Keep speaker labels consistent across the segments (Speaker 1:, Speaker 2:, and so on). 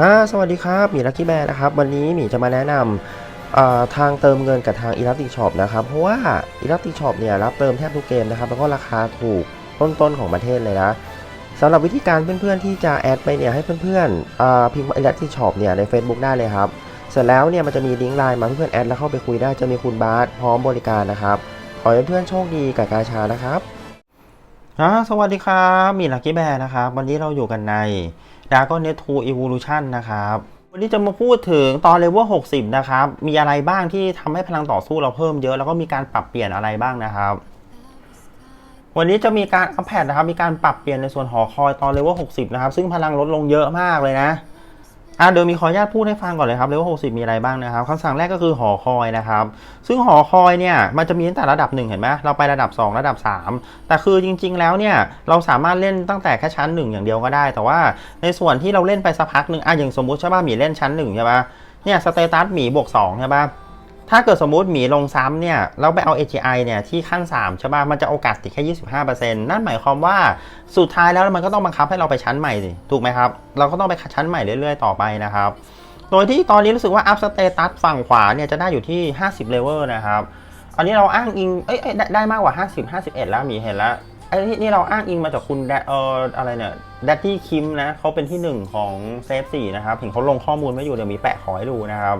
Speaker 1: ฮะสวัสดีครับหมีลักกี้แบร์นะครับ วันนี้หมีจะมาแนะนำทางเติมเงินกับทาง e l a s t i c Shop นะครับ เพราะว่า e l a s t i c Shop เนี่ยรับเติมแทบทุกเกมนะครับ แล้วก็ราคาถูกต้นๆของประเทศเลยนะสำหรับวิธีการเพื่อนๆที่จะแอดไปเนี่ยให้เพื่อนๆอ่าพิมพ์ e l a s t i c Shop เนี่ยใน Facebook ได้เลยครับ เสร็จแล้วเนี่ยมันจะมีลิงก์ไลน์มาเพื่อนๆแอดแล้วเข้าไปคุยได้จะมีคุณบาสพร้อมบริการนะครับ ขอให้เพื่อนๆโชคดีกับกาชานะครับสวัสดีครับหมีลักกี้แบร์นะครับ วันนี้เราอยู่กันใน Dragon Net 2 Evolution นะครับวันนี้จะมาพูดถึงตอนเลเวล60 นะครับ มีอะไรบ้างที่ทำให้พลังต่อสู้เราเพิ่มเยอะ แล้วก็มีการปรับเปลี่ยนอะไรบ้างนะครับ วันนี้จะมีการอัปเดตนะครับ มีการปรับเปลี่ยนในส่วนหอคอยตอนเลเวล60 นะครับ ซึ่งพลังลดลงเยอะมากเลยนะ อ่าเดี๋ยวมีขออนุญาตพูดให้ฟังก่อนเลยครับเลเวล60มีอะไรบ้างนะครับคำสั่งแรกก็คือหอคอยนะครับ ซึ่งหอคอยเนี่ยมันจะมีตั้งแต่ระดับ 1 เห็นไหมเราไประดับ 2 ระดับ 3 แต่คือจริง ๆ แล้วเนี่ยเราสามารถเล่นตั้งแต่แค่ชั้น 1 อย่างเดียวก็ได้ แต่ว่าในส่วนที่เราเล่นไปสักพักหนึ่งอะอย่างสมมุติใช่ป่ะหมีเล่นชั้น1ใช่ป่ะเนี่ยสเตตัสหมีบวก2ใช่ป่ะ ถ้าเกิดสมมติหมีลงซ้ำเนี่ยเราไปเอา AGI เนี่ยที่ขั้น3ใช่ป่ะมันจะโอกาสติดแค่ 25%นั่นหมายความว่าสุดท้ายแล้วมันก็ต้องบังคับให้เราไปชั้นใหม่สิถูกไหมครับ เราก็ต้องไปชั้นใหม่เรื่อยๆ ต่อไปนะครับ โดยที่ตอนนี้รู้สึกว่าอัพสเตตัสฝั่งขวาเนี่ยจะได้อยู่ที่ 50เลเวลนะครับ อันนี้เราอ้างอิงเอ้ยได้ได้มากกว่า 50 51 แล้วหมีเห็นแล้วไอ้นี่นี่เราอ้างอิงมาจากคุณแดเอ่ออะไรเนี่ยดัตตี้คิมนะเขาเป็นที่หนึ่งของเซฟสี่นะครับเห็นเขาลงข้อมูลไว้อยู่เดี๋ยวมีแปะขอให้ดูนะครับ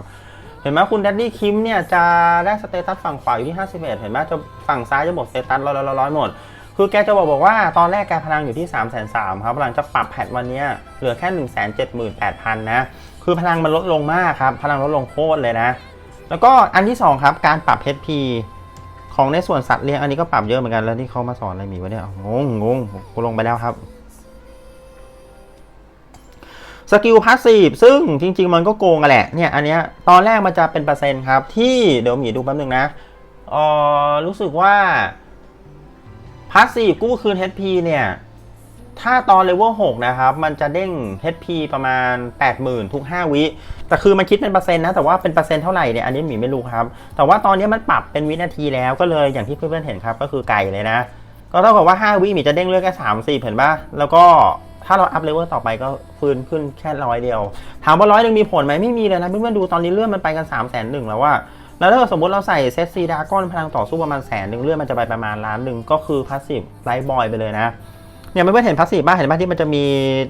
Speaker 1: เห็นไหมคุณดัตตี้คิมเนี่ยจะได้สเตตัสฝั่งขวาอยู่ที่ 51 เห็นไหมจะฝั่งซ้ายจะหมดสเตตัสร้อยร้อยหมด คือแกจะบอกบอกว่าตอนแรกแกพลังอยู่ที่ 3 3 0 0 0ครับ หลังจากปรับแพทวันนี้เหลือแค่ 1 7 8 0 0 0 นะ คือพลังมันลดลงมากครับ พลังลดลงโคตรเลยนะ แล้วก็อันที่ 2 ครับ การปรับ HP ของในส่วนสัตว์เลี้ยงอันนี้ก็ปรับเยอะเหมือนกันแล้วที่เขามาสอนอะไรมีวะเนี่ยงงงงกูลงไปแล้วครับ สกิลพาสซีฟซึ่งจริง ๆ มันก็โกงกันแหละเนี่ยอันเนี้ยตอนแรกมันจะเป็นเปอร์เซ็นต์ครับ ที่เดี๋ยวหมีดูแป๊บนึงนะเออรู้สึกว่าพาสซีฟกู้คืน HP เนี่ย ถ้าตอนเลเวล6นะครับ มันจะเด้ง HP ประมาณ 80,000 ทุก 5 วิ แต่คือมันคิดเป็นเปอร์เซ็นต์นะ แต่ว่าเป็นเปอร์เซ็นต์เท่าไหร่เนี่ย อันนี้หมีไม่รู้ครับ แต่ว่าตอนนี้มันปรับเป็นวินาทีแล้วก็เลยอย่างที่เพื่อนๆเห็นครับ ก็คือไก่เลยนะ ก็เท่ากับว่า 5 วิหมีจะเด้งเลือดแค่30 เห็นปะแล้วก็ ถ้าเราอัพเลเวลต่อไปก็ฟื้นขึ้นแค่ร้อยเดียว ถามว่าร้อยหนึ่งมีผลไหมไม่มีเลยนะเพื่อนๆดูตอนนี้เลื่อดมันไปกัน3 0 0 0 0 0แล้วว่าแล้วถ้าสมมติเราใส่เซตซีดาก้อนพลังต่อสู้ประมาณแสนหนึ่งเลื่อดมันจะไปประมาณล้านหนึ่งก็คือพาสซีฟไลท์บอยไปเลยนะเนี่ยไม่เพื่อนเห็นพาสซีฟบ้างเห็นไหมที่มันจะมี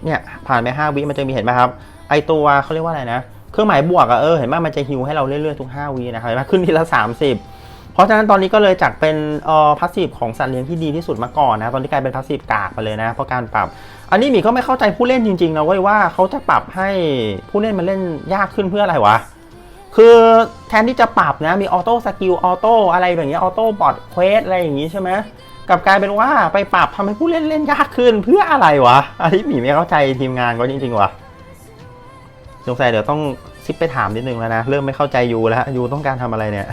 Speaker 1: เนี่ยผ่านไป5วิมันจะมีเห็นไหมครับไอตัวเขาเรียกว่าอะไรนะ เครื่องหมายบวกอะเออเห็นไหมมันจะฮิวให้เราเรื่อยๆทุก5วินะครับเห็นไหมขึ้นทีละ30 ราะฉะนั้นตอนนี้ก็เลยจากเป็นเอ่อพาสซีฟของสัตว์เลี้ยงที่ดีที่สุดมาก่อนนะ ตอนนี้กลายเป็นพาสซีฟกากไปเลยนะ เพราะการปรับ อันนี้หมีก็ไม่เข้าใจผู้เล่นจริงๆนะเว้ยว่าเขาจะปรับให้ผู้เล่นมันเล่นยากขึ้นเพื่ออะไรวะคือแทนที่จะปรับนะมีออโต้สกิลออโต้อะไรแบบนี้ออโต้บอทเควสอะไรอย่างนี้ใช่ไหมกับกลายเป็นว่าไปปรับทำให้ผู้เล่นเล่นยากขึ้นเพื่ออะไรวะอันนี้หมีไม่เข้าใจทีมงานก็จริงๆวะสงสัยเดี๋ยวต้องซิปไปถามนิดนึงแล้วนะ เริ่มไม่เข้าใจยูแล้วยูต้องการทำอะไรเนี่ย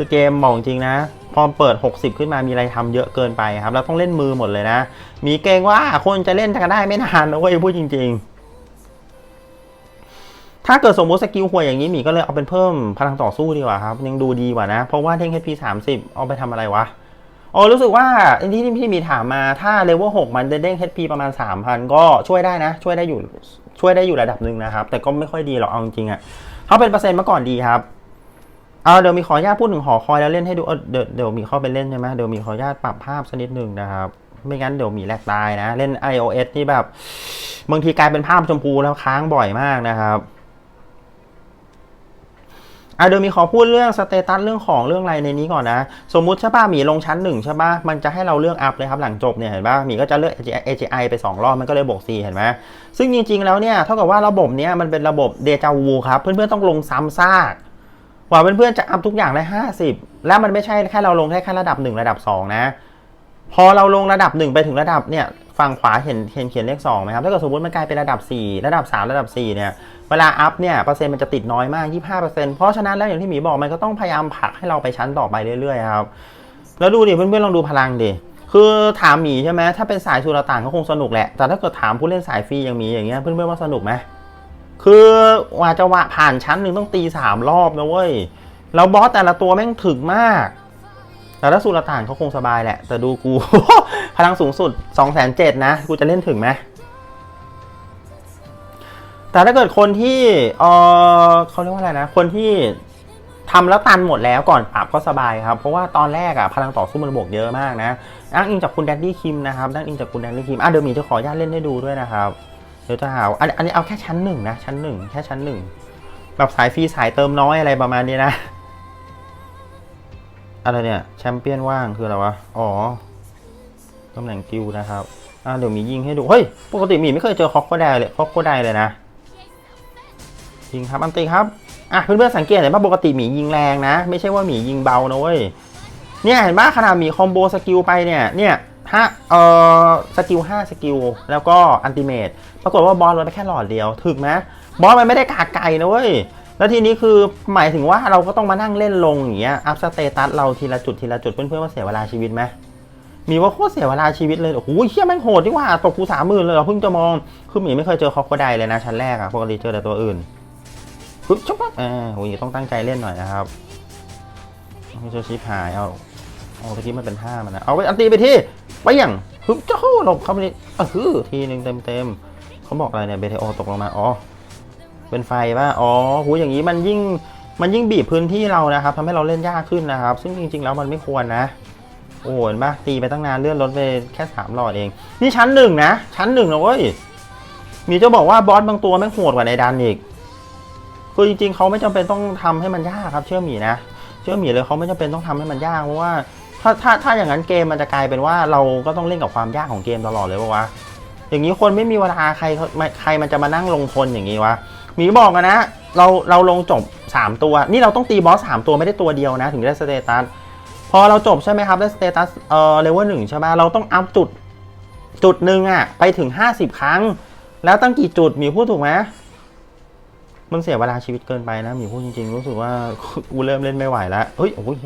Speaker 1: คือเกมบอกจริงนะ พอเปิด 60 ขึ้นมามีอะไรทำเยอะเกินไปครับแล้วต้องเล่นมือหมดเลยนะ มีเกงว่าคนจะเล่นกันได้ไม่นานนะเว้ยพูดจริง ๆ ถ้าเกิดสมมติสกิลห่วยอย่างนี้หมีก็เลยเอาเป็นเพิ่มพลังต่อสู้ดีกว่าครับ ยังดูดีกว่านะ เพราะว่าเท่ง HP 30 เอาไปทำอะไรวะอ๋อรู้สึกว่าที่ที่พี่มีถามมาถ้าเลเวล6มันเด้ง HP ประมาณ 3,000 ก็ช่วยได้นะ ช่วยได้อยู่ช่วยได้อยู่ระดับหนึ่งนะครับ แต่ก็ไม่ค่อยดีหรอกเอาจริงๆอะเขาเป็นเปอร์เซ็นต์มื่อก่อนดีครับ เอาเดี๋ยวมีขออนุญาตพูดถึงหอคอยแล้วเล่นให้ดูเดี๋ยวเดี๋ยวมีเข้าไปเล่นใช่ไหมเดี๋ยวมีขออนุญาตปรับภาพสักนิดหนึ่งนะครับ ไม่งั้นเดี๋ยวมีแลกตายนะ เล่น iOS นี่แบบบางทีกลายเป็นภาพชมพูแล้วค้างบ่อยมากนะครับอะเดี๋ยวมีขอพูดเรื่องสเตตัสเรื่องของเรื่องอะไรในนี้ก่อนนะ สมมุติใช่ป่ะหมีลงชั้นหนึ่งใช่ป่ะมันจะให้เราเลือกอัพเลยครับหลังจบเนี่ยเห็นป่ะหมีก็จะเลือก AGI ไป 2 รอบ มันก็เลยบวก 4 เห็นไหมซึ่งจริง ๆ แล้วเนี่ยเท่ากับว่าระบบเนี้ยมันเป็นระบบเดจาวูครับ เพื่อนๆต้องลงซ้ำซาก กว่าเพื่อนๆจะอัพทุกอย่างได้ 50 แล้วมันไม่ใช่แค่เราลงแค่แค่ระดับ 1 ระดับ 2 นะ พอเราลงระดับ 1 ไปถึงระดับเนี่ยฝั่งขวาเห็นเห็นเขียนเลข2ไหมครับ ถ้าเกิดสมมติมันกลายเป็นระดับ 4 ระดับ 3 ระดับ 4 เนี่ย เวลาอัพเนี่ยเปอร์เซ็นต์มันจะติดน้อยมาก 25%เพราะฉะนั้นแล้วอย่างที่หมีบอกมันก็ต้องพยายามผลักให้เราไปชั้นต่อไปเรื่อยๆครับ แล้วดูดิเพื่อนๆลองดูพลังดิ คือถามหมีใช่ไหมถ้าเป็นสายสุรต่างก็คงสนุกแหละ แต่ถ้าเกิดถามผู้เล่นสายฟรีอย่างหมีอย่างเงี้ยเพื่อนๆว่าสนุกไหม คือว่าจะวะผ่านชั้นหนึ่งต้องตีสามรอบนะเว้ย แล้วบอสแต่ละตัวแม่งถึกมาก แต่ถ้าสุรต่านเขาคงสบายแหละ แต่ดูกู พลังสูงสุด2 0 0 0 0นเจ็ดนะ กูจะเล่นถึงไหม แต่ถ้าเกิดคนที่เออเขาเรียกว่าอะไรนะ คนที่ทำแล้วตันหมดแล้วก่อนปรับก็สบายครับ เพราะว่าตอนแรกอะพลังต่อสู้มันบวกเยอะมากนะอ้างอิงจากคุณแดนดี้คิมนะครับอ้างอิงจากคุณแดนดี้คิมอะเดี๋ยวมีจะขออนุญาตเล่นให้ดูด้วยนะครับ เดี๋ยวจะหาอันอันนี้เอาแค่ชั้นหนึ่งนะ ชั้นหนึ่งแค่ชั้นหนึ่งแบบสายฟรีสายเติมน้อยอะไรประมาณนี้นะ อะไรเนี่ยแชมเปี้ยนว่างคืออะไรวะ อ๋อตำแหน่งกิลด์นะครับ อ่าเดี๋ยวมียิงให้ดู เฮ้ย ปกติมีไม่เคยเจอคอกโคไดเลยคอกโคไดเลยนะ ยิงครับอันตีครับ อะเพื่อนๆสังเกตเห็นป่ะปกติหมียิงแรงนะ ไม่ใช่ว่าหมียิงเบานะเว้ย เนี่ยเห็นป่ะขนาดหมีคอมโบสกิลไปเนี่ย เนี่ยห้าเอ่อสกิลห้าสกิลแล้วก็อันติเมต รากฏว่าบอสลดไปแค่หลอดเดียวถึกไหมบอสมันไม่ได้กากไกลนะเว้ยแล้วทีนี้คือหมายถึงว่าเราก็ต้องมานั่งเล่นลงอย่างเงี้ยอัพสเตตัสเราทีละจุดทีละจุดเพื่อนๆว่าเสียเวลาชีวิตไหมมีว่าโคตรเสียเวลาชีวิตเลยโอ้โหเฮี้ยแม่งโหดดีว่าตกกูสามหมื่นเลยเรอเพิ่งจะมองคือหมีไม่เคยเจอคอกโคไดเลยนะชั้นแรกอะปกติเจอแต่ตัวอื่นปึ๊บชุบปั๊บอ่าโหยต้องตั้งใจเล่นหน่อยนะครับไม่เจอชิปหายเอาเอาตะกี้มันเป็นท่ามันนะเอาไปอันตีไปที่ไปอย่างฮึบเจ้าหลบเข้าไปนี่เออฮือทีหนึ่งเต็มเต็ม เขาบอกอะไรเนี่ยเบเทโอตกลงมา อ๋อ เป็นไฟป่ะ อ๋อหูอย่างนี้มันยิ่ง มันยิ่งบีบพื้นที่เรานะครับทำให้เราเล่นยากขึ้นนะครับ ซึ่งจริง ๆ แล้วมันไม่ควรนะ โอ้โหเห็นปะตีไปตั้งนานเลื่อนรถไปแค่สามหลอดเอง นี่ชั้นหนึ่งนะ ชั้นหนึ่งนะเว้ย มีจะบอกว่าบอสบางตัวแม่งโหดกว่าในดันอีก คือจริง ๆเขาไม่จำเป็นต้องทำให้มันยากครับ เชื่อหมีนะ เชื่อหมีเลยเขาไม่จำเป็นต้องทำให้มันยากเพราะว่าถ้าถ้าถ้าอย่างนั้นเกมมันจะกลายเป็นว่าเราก็ต้องเล่นกับความยากของเกมตลอดเลยปะวะ อย่างนี้คนไม่มีเวลาใครใครมันจะมานั่งลงทนอย่างนี้วะหมีบอกนะ เราเราลงจบ 3 ตัว นี่เราต้องตีบอส3ตัวไม่ได้ตัวเดียวนะ ถึงได้สเตตัสพอเราจบใช่ไหมครับได้สเตตัสเอ่อเลเวลหนึ่งใช่ไหมเราต้องอัพจุดจุดหนึ่งอะไปถึง 50 ครั้ง แล้วตั้งกี่จุดมีพูดถูกไหมมันเสียเวลาชีวิตเกินไปนะมีพูดจริงๆ รู้สึกว่ากูเริ่มเล่นไม่ไหวแล้วเฮ้ยโอ้ย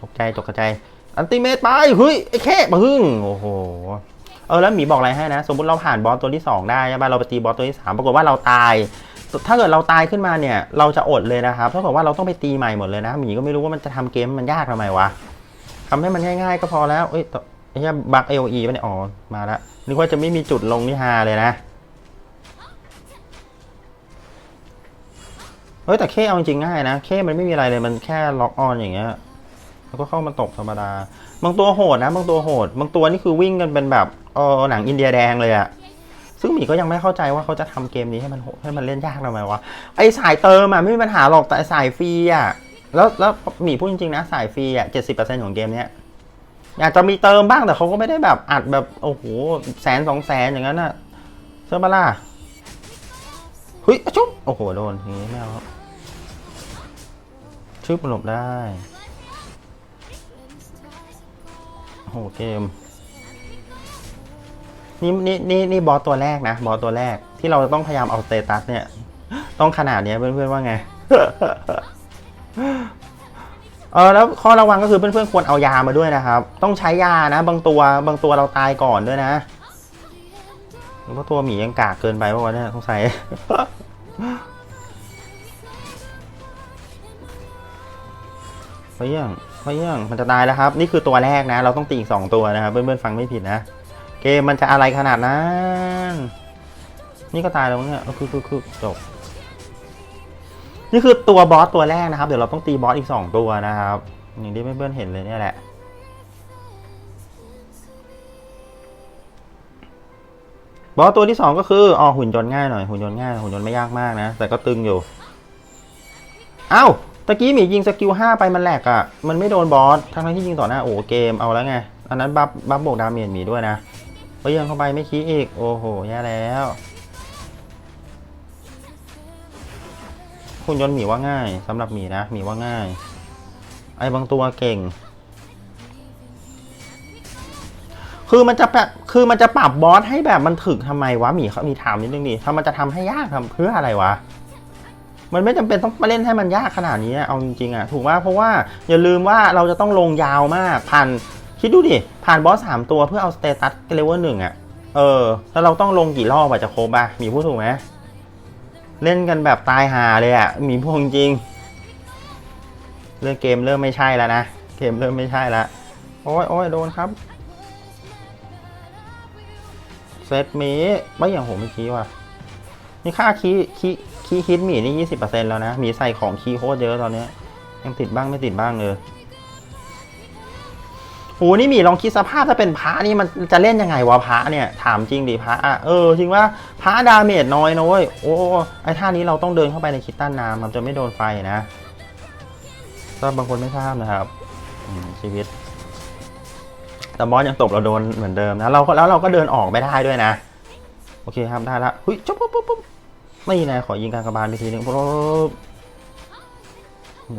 Speaker 1: ตกใจตกใจ อันติเมตไปเฮ้ยไอ้แค่ปะพึ่งโอ้โห เออแล้วหมีบอกอะไรให้นะ สมมติเราผ่านบอสตัวที่ 2 ได้ใช่ป่ะเราไปตีบอสตัวที่ 3 ปรากฏว่าเราตาย ถ้าเกิดเราตายขึ้นมาเนี่ยเราจะอดเลยนะครับเท่ากับว่าเราต้องไปตีใหม่หมดเลยนะหมีก็ไม่รู้ว่ามันจะทำเกมมันยากทำไมวะทำให้มันง่ายๆก็พอแล้วเอ้ยไอ้เหี้ยบักเอลีป่ะเนี่ยอ๋อมาละนึกว่าจะไม่มีจุดลงนี่ฮาเลยนะเฮ้ยแต่เคเอาจริงง่ายนะเคมันไม่มีอะไรเลยมันแค่ล็อกออนอย่างเงี้ยแล้วก็เข้ามาตกธรรมดา บางตัวโหดนะ บางตัวโหด บางตัวนี่คือวิ่งกันเป็นแบบ เออหนังอินเดียแดงเลยอะซึ่งหมีก็ยังไม่เข้าใจว่าเขาจะทำเกมนี้ให้มันโหให้มันเล่นยากทำไมวะไอสายเติมอะไม่มีปัญหาหรอกแต่สายฟรีอะแล้วแล้วหมีพูดจริงๆนะสายฟรีอะเจ็ดสิบเปอร์เซ็นต์ของเกมเนี้ยอยาจจะมีเติมบ้างแต่เขาก็ไม่ได้แบบอัดแบบโอ้โหแสนสองแสนอย่างนั้นอะเชื่อปะล่ะเฮ้ยอะชุบโอ้โหโดนอย่างงี้ไม่เอาครับชึบหลบได้โอ้โหเกม นี่นี่นี่นี่บอสตัวแรกนะ บอสตัวแรกที่เราต้องพยายามเอาสเตตัสเนี่ย ต้องขนาดเนี้ยเพื่อนๆว่าไง เออแล้วข้อระวังก็คือเพื่อนๆควรเอายามาด้วยนะครับ ต้องใช้ยานะ บางตัวบางตัวเราตายก่อนด้วยนะหรือว่าตัวหมียังกากเกินไปป่าวะเนี่ยสงสัยไปยังไปยังมันจะตายแล้วครับ นี่คือตัวแรกนะ เราต้องตีอีกสองตัวนะครับเพื่อนๆฟังไม่ผิดนะ เกมมันจะอะไรขนาดนั้น นี่ก็ตายแล้วเนี่ยคือคือคือจบ นี่คือตัวบอสตัวแรกนะครับ เดี๋ยวเราต้องตีบอสอีก2ตัวนะครับ อย่างที่เพื่อนๆเห็นเลยเนี่ยแหละบอสตัวที่ 2 ก็คืออ๋อหุ่นยนต์ง่ายหน่อยหุ่นยนต์ง่ายหุ่นยนต์ไม่ยากมากนะ แต่ก็ตึงอยู่ เอ้าตะกี้หมียิงสกิล5ไปมันแหลกอะ่ะ มันไม่โดนบอสทั้งที่ยิงต่อหน้าโอ้เกมเอาแล้วไง อันนั้นบัฟบัฟบวกดาเมจหมีด้วยนะ ฮ้ยยังเข้าไปไม่คีอีก โอ้โหแย่แล้วหุ่นยนหมีว่าง่ายสำหรับหมีนะหมีว่าง่าย ไอ้บางตัวเก่ง คือมันจะแบบคือมันจะปรับบอสให้แบบมันถึกทำไมวะหมีเขามีถามนิดนึงดิถ้ามันจะทำให้ยากทำเพื่ออะไรวะมันไม่จำเป็นต้องมาเล่นให้มันยากขนาดนี้ เอาจริงๆอะถูกว่าเพราะว่าอย่าลืมว่าเราจะต้องลงยาวมากผ่าน คิดดูดิ ผ่านบอสสามตัวเพื่อเอาสเตตัสเลเวลหนึ่งอะเออ แล้วเราต้องลงกี่รอบอะจะครบอะมีพูดถูกไหมเล่นกันแบบตายหาเลยอะ่ะ มีพวงจริง เรื่องเกมเริ่มไม่ใช่แล้วนะ เกมเริ่มไม่ใช่ล้วโอ้ยโอ้ยโดนครับ เซตมีไม่อย่างผมเมื่อกี้ว่ะ นี่ค่าคีคีคีฮิตมีนี่ยี่สิบเปอร์เซ็นแล้วนะ มีใส่ของคีโคตรเยอะตอนนี้ยยังติดบ้างไม่ติดบ้างเลย โหนี่มีลองคิดสภาพถ้าเป็นพระนี่มันจะเล่นยังไงวะพระเนี่ยถามจริงดิพระอะเออจริงว่าพระดาเมจน้อยนะเว้ยโอ้ไอท่านี้เราต้องเดินเข้าไปในคิดต้านน้ำมันจะไม่โดนไฟนะก็บางคนไม่ทราบนะครับชีวิตแต่บอสยังตบเราโดนเหมือนเดิมนะเราก็แล้วเราก็เดินออกไม่ได้ด้วยนะ โอเคครับได้ละหุยจุ๊บปุ๊บปุ๊บปุ๊บไม่นะขอยิงการกระบาลไปทีนึงปุ๊บ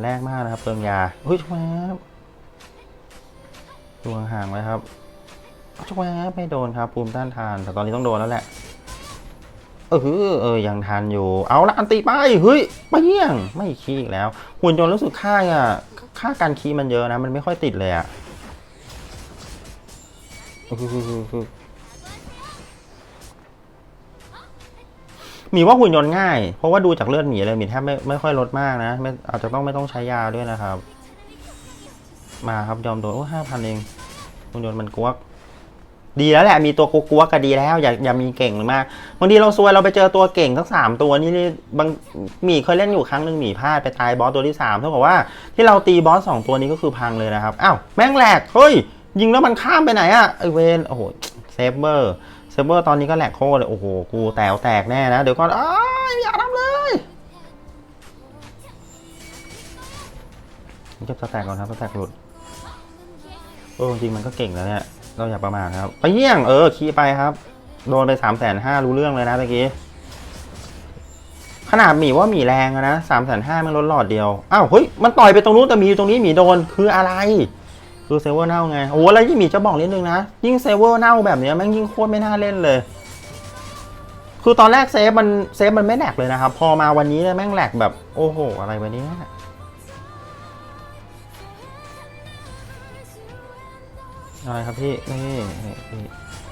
Speaker 1: แรงมากนะครับเปลืองยาเฮ้ยช่วยครับ ตัวห่างไว้ครับช่วยครับไม่โดนครับ ภูมิต้านทาน แต่ตอนนี้ต้องโดนแล้วแหละ เออเออยังทันอยู่ เอาละอันติไปเฮ้ยไปเยี่ยงไม่ขี้อีกแล้วหุ่นยนต์รู้สึกค่าอะค่าการคีมันเยอะนะ มันไม่ค่อยติดเลยอะออมีว่าหุ่นยนต์ง่าย เพราะว่าดูจากเลือดหมีเลยหมีแทบไม่ไม่ค่อยลดมากนะไม่อาจจะต้องไม่ต้องใช้ยาด้วยนะครับ มาครับยอมโดนโอ้ห้าพันเอง หุ่นยนต์มันกวก ดีแล้วแหละมีตัวกวกๆก็ดีแล้ว อย่าอย่ามีเก่งมากบางทีเราซวยเราไปเจอตัวเก่งทั้งสามตัวนี่นี่บางหมีเคยเล่นอยู่ครั้งหนึ่งหมีพลาดไปตายบอสตัวที่สามเท่ากับว่าที่เราตีบอสสองตัวนี้ก็คือพังเลยนะครับอ้าวแม่งแหลกเฮ้ยยิงแล้วมันข้ามไปไหนอะไอเวนโอ้โหเซฟเบอร์เซิร์ฟเวอร์ตอนนี้ก็แหลกโคตรเลยโอ้โหกูแตวแตกแน่นะเดี๋ยวก่อนอ้ายอย่าทำเลยเก็บสแต็กก่อนครับสแต็กหลุด เออจริงมันก็เก่งแล้วเนี่ย เราอย่าประมาทครับ ไปเยี่ยงเออคีย์ไปครับ โดนไปสามแสนห้ารู้เรื่องเลยนะเมื่อกี้ ขนาดหมีว่าหมีแรงอะนะสามแสนห้ามันลดหลอดเดียว อ้าวเฮ้ย มันต่อยไปตรงนู้นแต่หมีอยู่ตรงนี้หมีโดนคืออะไร คือเซเวอร์เน่าไง โอ้แล้วยิ่งหมีจะบอกนิดนึงนะ ยิ่งเซเวอร์เน่าแบบเนี้ยแม่งยิ่งโคตรไม่น่าเล่นเลย คือตอนแรกเซฟมันเซฟมันไม่แหลกเลยนะครับ พอมาวันนี้เนี่ยแม่งแหลกแบบโอ้โห อะไรวะเนี้ย ไรครับพี่นี่นี่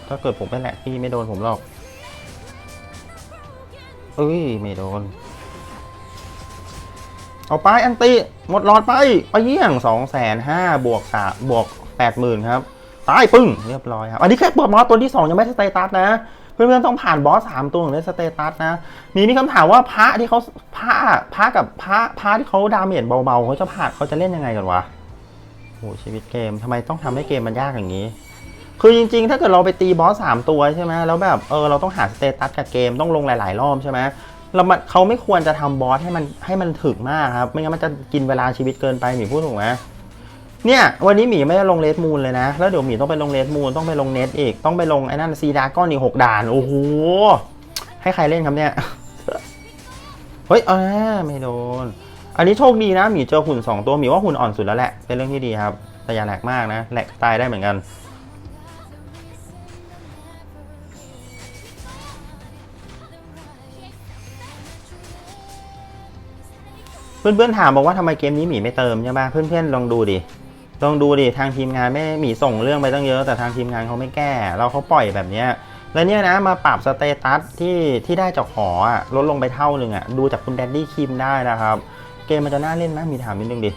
Speaker 1: ถ้าเกิดผมไม่แหลกพี่ไม่โดนผมหรอกเอ้ยไม่โดน เอาไปอันติหมดหลอดไปไปเยี่ยงสองแสนห้าบวกสามบวกแปดหมื่นครับตายปึ้งเรียบร้อยครับ อันนี้แค่บอสมอสตัวที่สองยังไม่สเตตัสนะ เพื่อนๆต้องผ่านบอสสามตัวถึงได้สเตตัสนะ มีมีคำถามว่าพระที่เขาพระพระกับพระพระที่เขาดาเมจเบาๆเขาจะผ่านเขาจะเล่นยังไงกันวะ โอ้ชีวิตเกมทำไมต้องทำให้เกมมันยากอย่างนี้ คือจริงๆ ถ้าเกิดเราไปตีบอสสามตัวใช่ไหมแล้วแบบเออเราต้องหาสเตตัสกับเกมต้องลงหลาย ๆ รอบใช่ไหมเรามันเขาไม่ควรจะทำบอสให้มันให้มันถึกมากครับ ไม่งั้นมันจะกินเวลาชีวิตเกินไปหมีพูดถูกไหมเนี่ย วันนี้หมีไม่ได้ลงเลดมูนเลยนะ แล้วเดี๋ยวหมีต้องไปลงเลดมูนต้องไปลงเน็ตอีก ต้องไปลงไอ้นั่นซีดาก้อนอีกหกด่าน โอ้โห ให้ใครเล่นครับเนี่ย เฮ้ยอ่าไม่โดน อันนี้โชคดีนะหมีเจอหุ่นสองตัวหมีว่าหุ่นอ่อนสุดแล้วแหละ เป็นเรื่องที่ดีครับ แต่อย่าแหลกมากนะ แหลกตายได้เหมือนกันเพื่อนๆถามบอกว่าทำไมเกมนี้หมีไม่เติมใช่ไหมเพื่อนๆลองดูดิ ลองดูดิ ทางทีมงานไม่หมีส่งเรื่องไปตั้งเยอะ แต่ทางทีมงานเขาไม่แก้ เราเขาปล่อยแบบนี้ แล้วเนี่ยนะมาปรับสเตตัสที่ที่ได้จากหอลดลงไปเท่าหนึ่งอะ ดูจากคุณแดดดี้คิมได้นะครับ เกมมันจะน่าเล่นไหมมีถามนิดนึงดิ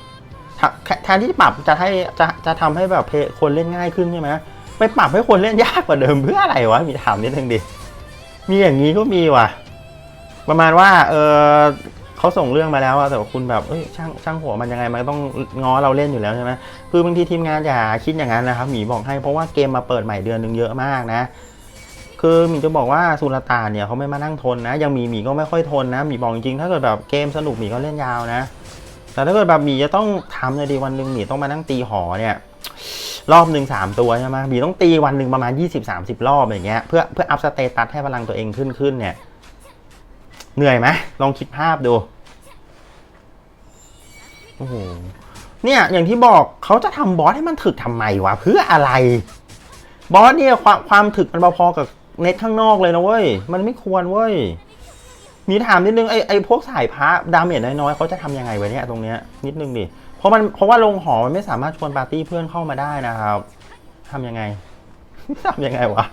Speaker 1: แทนที่ปรับจะให้จะจะทำให้แบบเพคนเล่นง่ายขึ้นใช่ไหมไปปรับให้คนเล่นยากกว่าเดิมเพื่ออะไรวะมีถามนิดนึงดิมีอย่างนี้ก็มีว่ะ ประมาณว่าเออเขาส่งเรื่องมาแล้วอะแต่ว่าคุณแบบเอ้ยช่างช่างหัวมันยังไงมันต้องง้อเราเล่นอยู่แล้วใช่ไหมคือบางทีทีมงานอย่าคิดอย่างนั้นนะครับหมีบอกให้เพราะว่าเกมมาเปิดใหม่เดือนนึงเยอะมากนะ คือหมีจะบอกว่าสุลต่านเนี่ยเขาไม่มานั่งทนนะ ยังมีหมีก็ไม่ค่อยทนนะหมีบอกจริงๆถ้าเกิดแบบเกมสนุกหมีก็เล่นยาวนะ แต่ถ้าเกิดแบบหมีจะต้องทำเลยดีวันหนึ่งหมีต้องมานั่งตีหอเนี่ยรอบหนึ่งสามตัวใช่ไหมหมีต้องตีวันหนึ่งประมาณ 20-30 รอบอย่างเงี้ยเพื่อเพื่ออัพสเตตัสให้พลังตัวเองขึ้นขึ้นเนี่ยเหนื่อยไหมลองคิดภาพดูโอ้โหเนี่ยอย่างที่บอกเขาจะทำบอสให้มันถึกทำไมวะเพื่ออะไรบอสเนี่ยความความถึกมันพอๆกับ เน็ตข้างนอกเลยนะเว้ย มันไม่ควรเว้ย มีถามนิดนึงไอ้ไอ้พวกสายพระดาเมจน้อยๆเขาจะทำยังไงไวะเนี่ยตรงเนี้ยนิดนึงดิ เพราะมันเพราะว่าลงหอมันไม่สามารถชวนปาร์ตี้เพื่อนเข้ามาได้นะครับทำยังไงทำยังไงวะ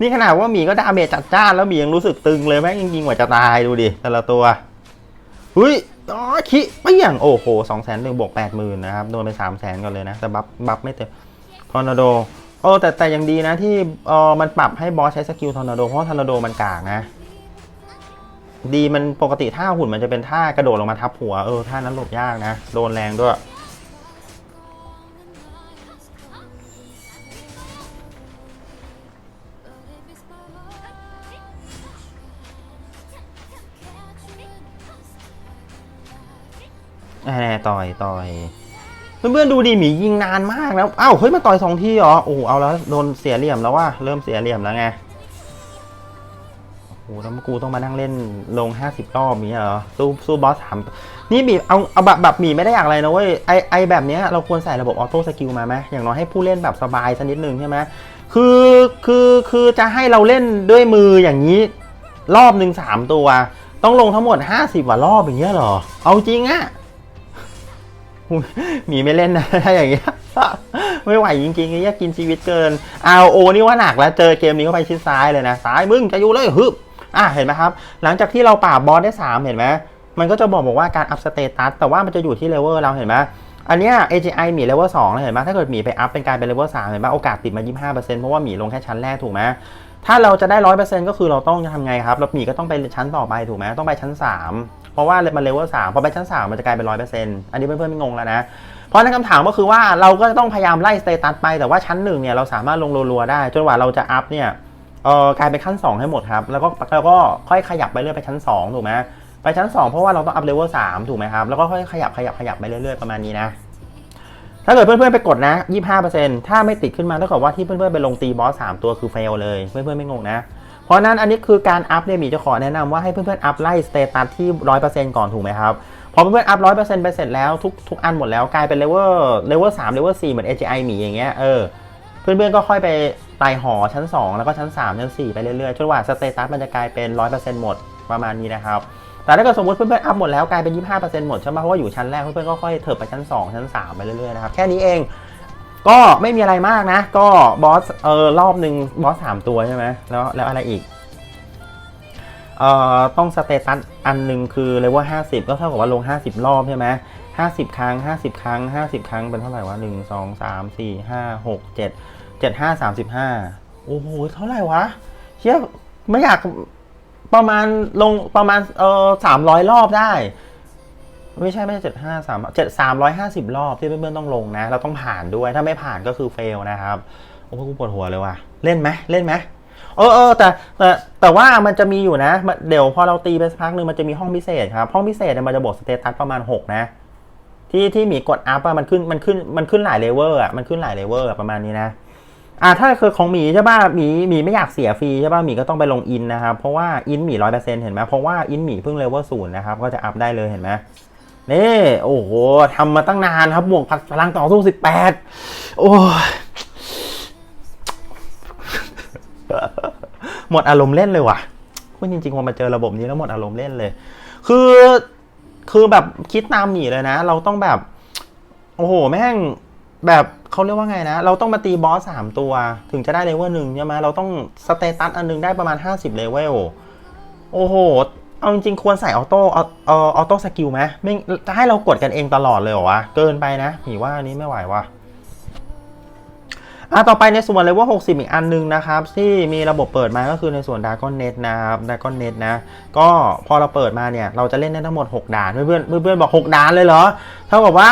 Speaker 1: นี่ขนาดว่าหมีก็ดาเมจจัดจ้านแล้วหมียังรู้สึกตึงเลยแม่งยิงๆกว่าจะตายดูดิแต่ละตัวเฮ้ยอ๋อคิเปี้ยงโอ้โหสองแสนหนึ่งบวกแปดหมื่นนะครับ โดนไปสามแสนก่อนเลยนะ แต่บัฟบัฟไม่เต็มทอร์นาโด โอ้แต่แต่ยังดีนะที่เออมันปรับให้บอสใช้สกิลทอร์นาโดเพราะว่าทอร์นาโดมันกากนะ ดีมันปกติท่าหุ่นมันจะเป็นท่ากระโดดลงมาทับหัวเออท่านั้นหลบยากนะ โดนแรงด้วยแหมต่อยต่อย เพื่อนๆดูดิหมียิงนานมากแล้วอ้าวเฮ้ยมาต่อยสองทีเหรอโอ้โหเอาแล้วโดนเสียเหลี่ยมแล้วว่าเริ่มเสียเหลี่ยมแล้วไงโอ้โหแล้วกูต้องมานั่งเล่นลงห้าสิบรอบนี้เหรอสู้สู้บอสสามนี่บีเอาเอาแบบแบบหมีไม่ได้อยากอะไรนะเว้ยไอไอแบบเนี้ยเราควรใส่ระบบออโต้สกิลมาไหมอย่างน้อยให้ผู้เล่นแบบสบายสักนิดนึงใช่ไหมคือคือคือจะให้เราเล่นด้วยมืออย่างนี้ รอบหนึ่งสามตัว ต้องลงทั้งหมดห้าสิบกว่ารอบอย่างเงี้ยเหรอ เอาจริงอะ หมีไม่เล่นนะถ้าอย่างเงี้ยไม่ไหวจริงๆไอ้เหี้ยกินชีวิตเกินเอาโอนี่ว่าหนักแล้วเจอเกมนี้เข้าไปชิดซ้ายเลยนะซ้ายมึงจะอยู่เลยฮึบอะเห็นไหมครับ หลังจากที่เราปราบบอสได้ 3 เห็นไหมมันก็จะบอกบอกว่าการอัพสเตตัสแต่ว่ามันจะอยู่ที่เลเวลเราเห็นไหมอันเนี้ย AGI หมีเลเวล2แล้วเห็นไหมถ้าเกิดหมีไปอัพเป็นการเป็นเลเวล3เห็นไหมโอกาสติดมา 25%เพราะว่าหมีลงแค่ชั้นแรกถูกไหมถ้าเราจะได้100%ก็คือเราต้องทำไงครับแล้วหมีก็ต้องไปชั้นต่อไปถูกไหมต้องไปชั้น3 เพราะว่ามันเลเวล3พอไปชั้น3มันจะกลายเป็น100%อันนี้เพื่อนๆไม่งงแล้วนะ เพราะในนคำถามก็คือว่าเราก็ต้องพยายามไล่สเตตัสไปแต่ว่าชั้นหนึ่งเนี่ยเราสามารถลงรัวๆได้จนกว่าเราจะอัพเนี่ยเออกลายเป็นขั้น 2 ให้หมดครับ แล้วก็แล้วก็ค่อยขยับไปเรื่อยไปชั้น 2 ถูกไหมไปชั้น 2 เพราะว่าเราต้องอัพเลเวล3ถูกไหมครับ แล้วก็ค่อยขยับขยับขยับไปเรื่อยๆประมาณนี้นะ ถ้าเกิดเพื่อนๆไปกดนะ 25%ถ้าไม่ติดขึ้นมาเท่ากับว่าที่เพื่อนๆไปลงตีบอส3ตัวคือเฟลเลยเพื่อนๆไม่งงนะเราะนั้นอันนี้คือการอัพเนี่ยหมีจะขอแนะนำว่าให้เพื่อนๆอัพไล่สเตตัสที่100%ก่อนถูกไหมครับพอเพื่อนๆอัพร้อยเปอร์เซ็นต์ไปเสร็จแล้วทุกทุกอันหมดแล้วกลายเป็นเลเวลเลเวลสามเลเวลสี่เหมือน AGI หมีอย่างเงี้ยเออเพื่อนๆก็ค่อยไปไต่หอชั้น 2 แล้วก็ชั้น 3 ชั้น 4 ไปเรื่อยๆจนกว่าสเตตัสมันจะกลายเป็น 100%หมดประมาณนี้นะครับ แต่ถ้าเกิดสมมติเพื่อนๆอัพหมดแล้วกลายเป็น 25%หมดใช่ไหมเพราะว่าอยู่ชั้นแรกเพื่อนๆก็ค่อยเถิบไปชั้น 2 ชั้น 3 ไปเรื่อยๆนะครับ แค่นี้เอง ก็ไม่มีอะไรมากนะ ก็บอสเออรอบหนึ่งบอสสามตัวใช่ไหมแล้วแล้วอะไรอีกเอ่อต้องสเตตัสอันหนึ่งคือเลเวลห้าสิบก็เท่ากับว่าลงห้าสิบรอบใช่ไหมห้าสิบครั้งห้าสิบครั้งห้าสิบครั้งเป็นเท่าไหร่วะหนึ่งสองสามสี่ห้าหกเจ็ดเจ็ดห้าสามสิบห้าโอ้โหเท่าไหร่วะเชี่ยไม่อยากประมาณลงประมาณเออสามร้อยรอบได้ ไม่ใช่ไม่ใช่เจ็ดห้าสามเจ็ดสามร้อยห้าสิบรอบที่เพื่อนๆต้องลงนะ เราต้องผ่านด้วยถ้าไม่ผ่านก็คือเฟลนะครับ โอ้โหกูปวดหัวเลยว่ะ เล่นไหมเล่นไหมเออเออแต่แต่แต่ว่ามันจะมีอยู่นะ เดี๋ยวพอเราตีไปสักพักหนึ่งมันจะมีห้องพิเศษครับ ห้องพิเศษเนี่ยมันจะบอกสเตตัสประมาณ 6 นะ ที่ที่หมีกดอัพอะมันขึ้นมันขึ้นมันขึ้นหลายเลเวลอะมันขึ้นหลายเลเวลอะประมาณนี้นะอ่าถ้าคือของหมีใช่ป่ะหมีหมีไม่อยากเสียฟรีใช่ป่ะหมีก็ต้องไปลงอินนะครับ เพราะว่าอินหมีร้อยเปอร์เซ็นต์เห็นไหมเพราะว่าอินหมีเพิ่งเลเวลศูนย์นะครับ ก็จะอัพได้เลยเห็นไหม นี่โอ้โหทำมาตั้งนานครับบวกพลังต่อสู้สิบแปดโอ้หมดอารมณ์เล่นเลยว่ะพูดจริงๆพอมาเจอระบบนี้แล้วหมดอารมณ์เล่นเลย คือคือแบบคิดตามหมีเลยนะ เราต้องแบบ โอ้โห แม่งแบบเขาเรียกว่าไงนะ เราต้องมาตีบอสสามตัว ถึงจะได้เลเวลหนึ่งใช่ไหมเราต้องสเตตัสอันหนึงได้ประมาณ 50เลเวลโอ้โห เอาจริงๆควรใส่ออโต้เอาอออโต้สกิลไหมไม่จะให้เรากดกันเองตลอดเลยเหรอวะ เกินไปนะผีว่าอันนี้ไม่ไหวว่ะอะต่อไปในส่วนเลเวล60 อีกอันหนึงนะครับ ที่มีระบบเปิดมาก็คือในส่วน Dragon Net นะครับ Dragon Net นะ ก็พอเราเปิดมาเนี่ย เราจะเล่นได้ทั้งหมด 6 ด่าน เพื่อนเพื่อนบอก 6 ด่านเลยเหรอ เท่ากับว่า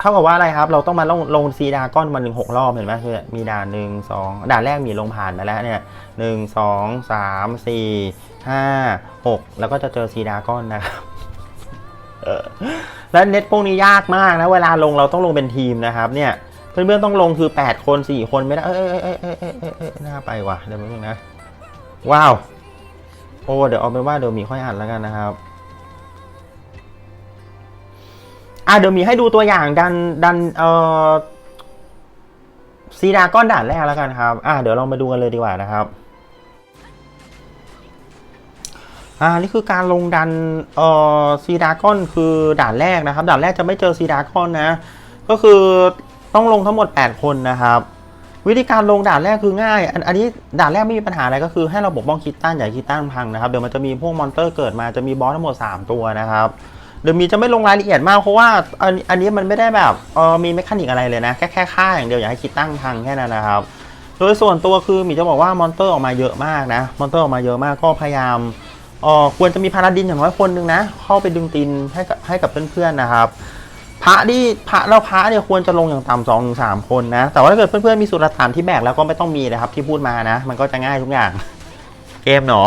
Speaker 1: เท่ากับว่าอะไรครับ เราต้องมาลงลงซีดาก้อนมาหนึ่งหกรอบเห็นไหมคือมีด่านหนึ่งสองด่านแรกมีลงผ่านมาแล้วเนี่ยหนึ่งสองสามสี่ห้าหกแล้วก็จะเจอซีดาก้อนนะครับแล้วเน็ตพวกนี้ยากมากนะ เวลาลงเราต้องลงเป็นทีมนะครับ เนี่ยเพื่อนๆต้องลงคือ 8 คน 4 คนไม่ได้ เอ้ยเอ้ยเอ้ยเอ้ยเอ้ยเอ้ยเอ้ยน่าไปว่ะเดี๋ยวแป๊บนึงนะ ว้าว โอ้ เดี๋ยวเอาเป็นว่าเดี๋ยวมีค่อยอ่านแล้วกันนะครับ อะเดี๋ยวมีให้ดูตัวอย่างดันดันเอ่อซีดาก้อนด่านแรกแล้วกันครับ อะเดี๋ยวเรามาดูกันเลยดีกว่านะครับ อ่า นี่คือการลงดันเอ่อซีดากอนคือด่านแรกนะครับ ด่านแรกจะไม่เจอซีดากอนนะ ก็คือต้องลงทั้งหมด 8 คนนะครับ วิธีการลงด่านแรกคือง่าย อันอันนี้ด่านแรกไม่มีปัญหาอะไรก็คือให้เราปกป้องคิดตั้นอย่าให้คิดตั้นพังนะครับ เดี๋ยวมันจะมีพวกมอนเตอร์เกิดมาจะมีบอสทั้งหมด 3 ตัวนะครับ เดี๋ยวมีจะไม่ลงรายละเอียดมากเพราะว่าอันอันนี้มันไม่ได้แบบเออมีเมคานิกอะไรเลยนะ แค่แค่ฆ่าอย่างเดียวอย่าให้คิดตั้งพังแค่นั้นนะครับ โดยส่วนตัวคือมีจะบอกว่ามอนเตอร์ออกมาเยอะมากนะ มอนเตอร์ออกมาเยอะมากก็พยายามเอ่อควรจะมีพาราดินอย่างน้อยคนหนึ่งนะ เข้าไปดึงตีนให้กับให้กับเพื่อนๆนะครับพระที่พระเราพระเนี่ยควรจะลงอย่างต่ำสองถึงสามคนนะ แต่ว่าถ้าเกิดเพื่อนๆมีสุรฐานที่แบกแล้วก็ไม่ต้องมีนะครับที่พูดมานะ มันก็จะง่ายทุกอย่าง เกมเนา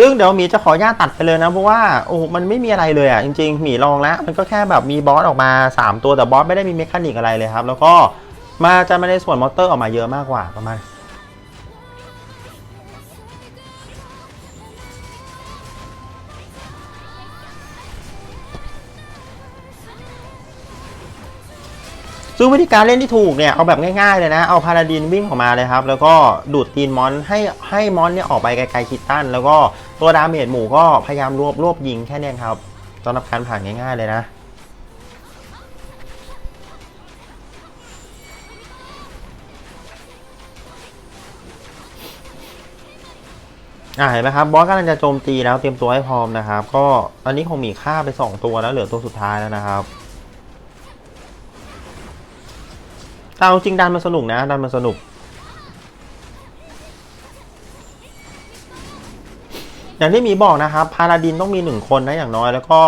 Speaker 1: ซึ่งเดี๋ยวหมีจะขอญาตตัดไปเลยนะ เพราะว่าโอ้มันไม่มีอะไรเลยอะจริงๆหมีลองแล้ว มันก็แค่แบบมีบอสออกมา 3 ตัวแต่บอสไม่ได้มีเมคานิกอะไรเลยครับ แล้วก็มาจะไม่ได้ส่วนมอเตอร์ออกมาเยอะมากกว่าประมาณซึ่งวิธีการเล่นที่ถูกเนี่ยเอาแบบง่ายๆเลยนะ เอาพาราดินวิ่งออกมาเลยครับ แล้วก็ดูดตีนมอนให้ให้มอนเนี่ยออกไปไกลๆคิดตันแล้วก็ ตัวดาเมจหมู่ก็พยายามรวบรวบยิงแค่นี้ครับสำหรับการผ่านง่ายๆเลยนะอ่าเห็นไหมครับบอสกำลังจะโจมตีแล้วเตรียมตัวให้พร้อมนะครับ ก็อันนี้คงมีค่าไป 2 ตัวแล้วเหลือตัวสุดท้ายแล้วนะครับแต่เอาจริงดันมันสนุกนะดันมันสนุก อย่างที่มีบอกนะครับพาราดินต้องมีหนึ่งคนนะอย่างน้อย แล้วก็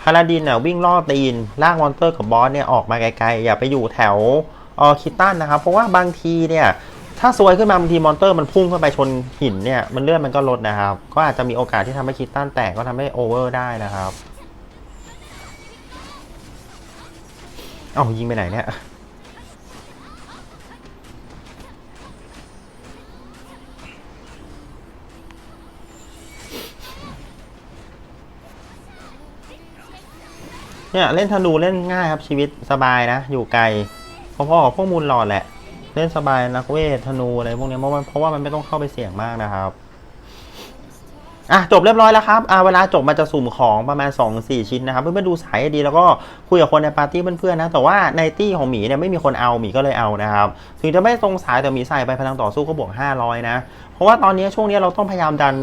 Speaker 1: พาราดินเนี่ยวิ่งล่อตีนลากมอนเตอร์กับบอสเนี่ยออกมาไกลๆอย่าไปอยู่แถวออคิตตันนะครับ เพราะว่าบางทีเนี่ยถ้าซวยขึ้นมาบางทีมอนเตอร์มันพุ่งเข้าไปชนหินเนี่ยมันเลื่อนมันก็ลดนะครับ ก็อาจจะมีโอกาสที่ทำให้คิตตันแตกก็ทำให้โอเวอร์ได้นะครับ เอายิงไปไหนเนี่ย เนี่ยเล่นธนูเล่นง่ายครับชีวิตสบายนะ อยู่ไกลพอๆกับพวกมูลหลอดแหละ เล่นสบายนักเวทธนูอะไรพวกนี้เพราะมันเพราะว่ามันไม่ต้องเข้าไปเสี่ยงมากนะครับอะจบเรียบร้อยแล้วครับอ่าเวลาจบมันจะสุ่มของประมาณ 2 4 ชิ้นนะครับเพื่อนๆดูสายดีแล้วก็คุยกับคนในปาร์ตี้เพื่อนๆนะแต่ว่าในตี้ของหมีเนี่ยไม่มีคนเอาหมีก็เลยเอานะครับถึงจะไม่ตรงสายแต่หมีใส่ไปพลังต่อสู้ก็บวก 500 นะ เพราะว่าตอนนี้ช่วงนี้เราต้องพยายามดัน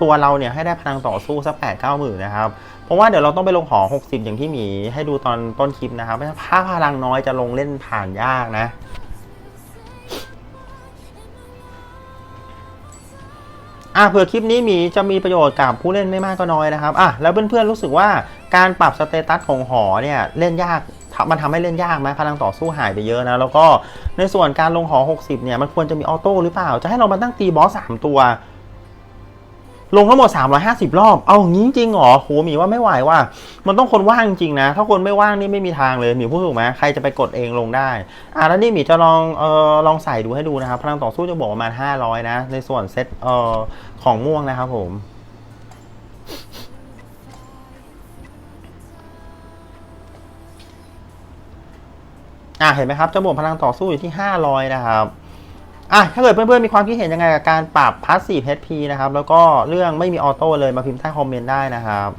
Speaker 1: ตัวเราเนี่ยให้ได้พลังต่อสู้สักแปดเก้าหมื่นนะครับ เพราะว่าเดี๋ยวเราต้องไปลงหอ 60 อย่างที่หมีให้ดูตอนต้นคลิปนะครับถ้าพลังน้อยจะลงเล่นผ่านยากนะอะเผื่อคลิปนี้มีจะมีประโยชน์กับผู้เล่นไม่มากก็น้อยนะครับอะแล้วเพื่อนๆรู้สึกว่าการปรับสเตตัสของหอเนี่ยเล่นยากมันทำให้เล่นยากไหมพลังต่อสู้หายไปเยอะนะ แล้วก็ในส่วนการลงหอ 60 เนี่ยมันควรจะมีออโต้หรือเปล่า จะให้เรามาตั้งตีบอส 3 ตัว ลงทั้งหมด 350 รอบ เอางี้จริงเหรอโหหมีว่าไม่ไหวว่ะมันต้องคนว่างจริงนะ ถ้าคนไม่ว่างนี่ไม่มีทางเลยมีพูดถูกไหมใครจะไปกดเองลงได้ อะแล้วนี่มีจะลองเอ่อลองใส่ดูให้ดูนะครับ พลังต่อสู้จะบอกประมาณ 500 นะ ในส่วนเซตเอ่อของม่วงนะครับผมอะเห็นไหมครับจะบวกพลังต่อสู้อยู่ที่ 500 นะครับ อะถ้าเกิดเพื่อนๆมีความคิดเห็นยังไงกับการปรับพาสซีฟ HP นะครับ แล้วก็เรื่องไม่มีออโต้เลยมาพิมพ์ใต้คอมเมนต์ได้นะครับ